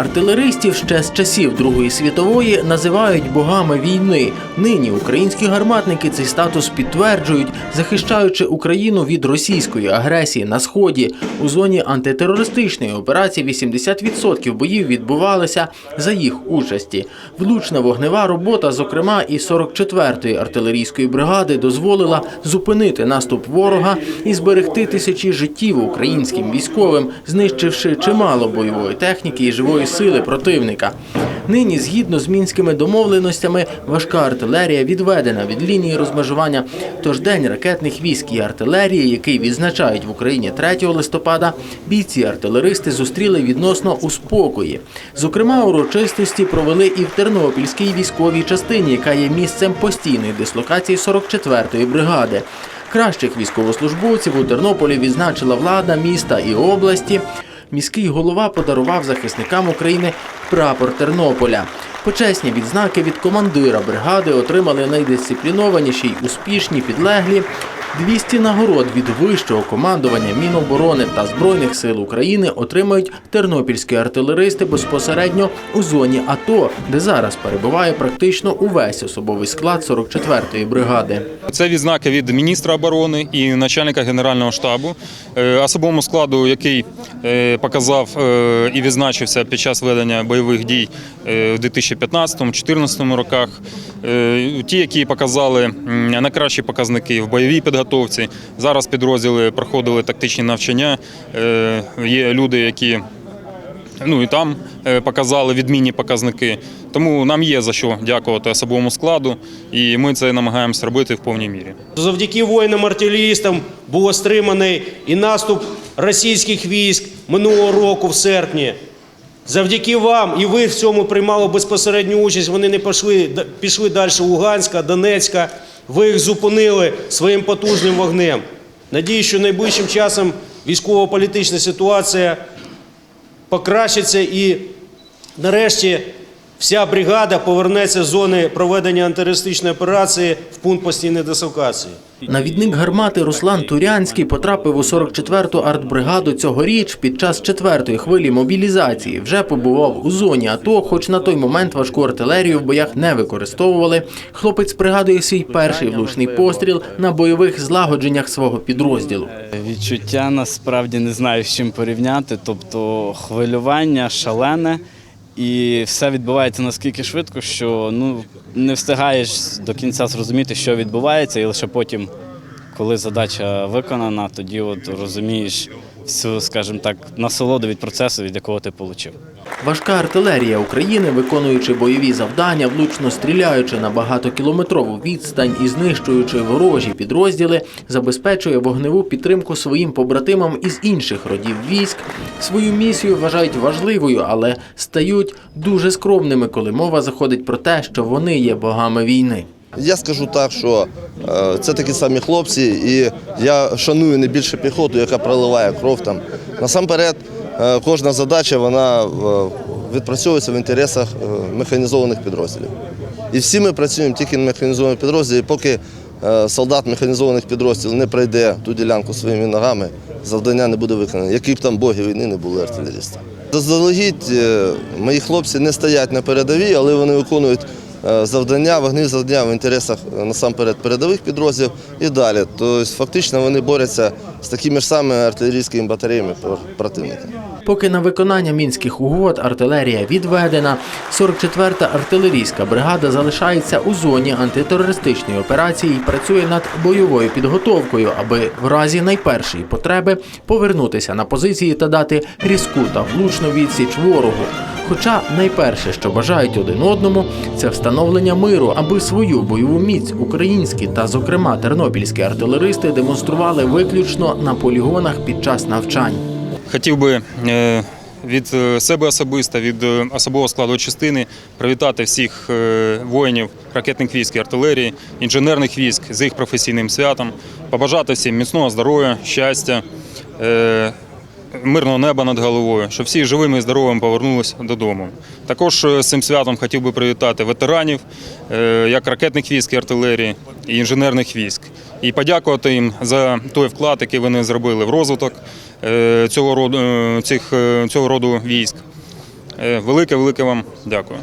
Артилеристів ще з часів Другої світової називають богами війни. Нині українські гарматники цей статус підтверджують, захищаючи Україну від російської агресії на сході. У зоні антитерористичної операції 80% боїв відбувалися за їх участі. Влучна вогнева робота, зокрема і 44-ї артилерійської бригади, дозволила зупинити наступ ворога і зберегти тисячі життів українським військовим, знищивши чимало бойової техніки і живої сили противника. Нині, згідно з мінськими домовленостями, важка артилерія відведена від лінії розмежування. Тож день ракетних військ і артилерії, який відзначають в Україні 3 листопада, бійці артилеристи зустріли відносно у спокої. Зокрема, урочистості провели і в Тернопільській військовій частині, яка є місцем постійної дислокації 44-ї бригади. Кращих військовослужбовців у Тернополі відзначила влада міста і області. Міський голова подарував захисникам України прапор Тернополя. Почесні відзнаки від командира бригади отримали найдисциплінованіші й успішні підлеглі. 200 нагород від вищого командування Міноборони та Збройних сил України отримають тернопільські артилеристи безпосередньо у зоні АТО, де зараз перебуває практично увесь особовий склад 44-ї бригади. Це відзнаки від міністра оборони і начальника генерального штабу, Е, особовому складу, який е, показав е, і відзначився під час ведення бойових дій в 2015-2014 роках. Ті, які показали найкращі показники в бойовій підготовці. Зараз підрозділи проходили тактичні навчання. Е, Є люди, які ну і там е, показали відмінні показники. Тому нам є за що дякувати особовому складу, і ми це намагаємося робити в повній мірі. Завдяки воїнам-артилерістам було стриманий і наступ російських військ минулого року в серпні. Завдяки вам, і ви в цьому приймали безпосередню участь. Вони не пішли, пішли далі Луганська, Донецька. Ви їх зупинили своїм потужним вогнем. Надію, що найближчим часом військово-політична ситуація покращиться і нарешті вся бригада повернеться з зони проведення антитерористичної операції в пункт постійної дислокації. Навідник гармати Руслан Турянський потрапив у 44-ту артбригаду цьогоріч під час четвертої хвилі мобілізації. Вже побував у зоні АТО, хоч на той момент важку артилерію в боях не використовували. Хлопець пригадує свій перший влучний постріл на бойових злагодженнях свого підрозділу. Відчуття насправді не знаю з чим порівняти. Тобто хвилювання шалене, і все відбувається наскільки швидко, що ну не встигаєш до кінця зрозуміти, що відбувається, і лише потім, коли задача виконана, тоді от розумієш всю, скажімо так, насолоду від процесу, від якого ти отримав. Важка артилерія України, виконуючи бойові завдання, влучно стріляючи на багатокілометрову відстань і знищуючи ворожі підрозділи, забезпечує вогневу підтримку своїм побратимам із інших родів військ. Свою місію вважають важливою, але стають дуже скромними, коли мова заходить про те, що вони є богами війни. Я скажу так, що е, це такі самі хлопці, і я шаную не більше піхоту, яка проливає кров там. Насамперед, е, кожна задача вона е, відпрацьовується в інтересах механізованих підрозділів. І всі ми працюємо тільки на механізованих підрозділах. Поки солдат механізованих підрозділів не пройде ту ділянку своїми ногами, завдання не буде виконане, які б там боги війни не були артилерісти. Заздалегідь мої хлопці не стоять на передовій, але вони виконують завдання, вогневі завдання в інтересах е, насамперед передових підрозділів і далі. Тобто фактично вони борються з такими ж самими артилерійськими батареями про- противника. Поки на виконання мінських угод артилерія відведена, 44-та артилерійська бригада залишається у зоні антитерористичної операції і працює над бойовою підготовкою, аби в разі найпершої потреби повернутися на позиції та дати різку та влучну відсіч ворогу. Хоча найперше, що бажають один одному, це встановлення миру, аби свою бойову міць українські та, зокрема, тернопільські артилеристи демонстрували виключно на полігонах під час навчань. Хотів би е, від е, себе особисто, від е, особового складу частини привітати всіх воїнів ракетних військ і артилерії, інженерних військ з їх професійним святом, побажати всім міцного здоров'я, щастя, мирного неба над головою, щоб всі живими і здоровими повернулися додому. Також е, цим святом хотів би привітати ветеранів, е, як ракетних військ і артилерії, і інженерних військ, і подякувати їм за той вклад, який вони зробили в розвиток е, цього роду, цих, цього роду військ. Велике, велике вам дякую.